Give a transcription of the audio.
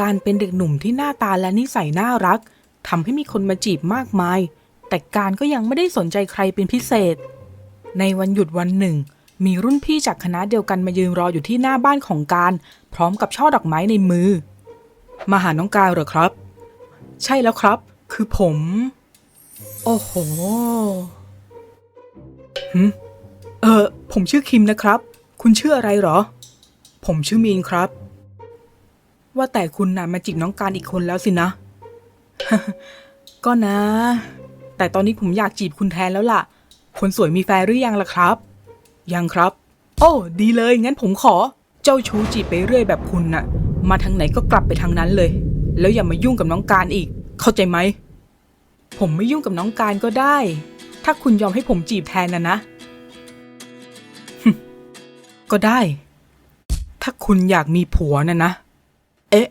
การเป็นเด็กหนุ่มที่หน้าตาและนิสัยน่ารักทำให้มีคนมาจีบมากมาย แต่การก็ยังไม่ได้สนใจใครเป็นพิเศษ ในวันหยุดวันหนึ่ง มีรุ่นพี่จากคณะเดียวกันมายืนรออยู่ที่หน้าบ้านของการ พร้อมกับช่อดอกไม้ในมือ มาหาน้องการเหรอครับ ใช่แล้วครับ คือผม โอ้โหหืมเออผมชื่อคิมนะครับ คุณชื่ออะไรหรอ ผมชื่อมีนครับ ว่าแต่คุณน่ะมาจีบน้องการอีกคนแล้วสินะ ก็นะ แต่ตอนนี้ผมอยากจีบคุณแทนแล้วล่ะ คนสวยมีแฟนหรือยังล่ะครับ ยังครับ โอ้ ดีเลย งั้นผมขอ เจ้าชู้จีบไปเรื่อยแบบคุณน่ะ มาทางไหนก็กลับไปทางนั้นเลย แล้วอย่ามายุ่งกับน้องการอีก เข้าใจไหม ผมไม่ยุ่งกับน้องการก็ได้ ถ้าคุณยอมให้ผมจีบแทนนะนะ ก็ได้ ถ้าคุณอยากมีผัวนะนะ เอ๊ะ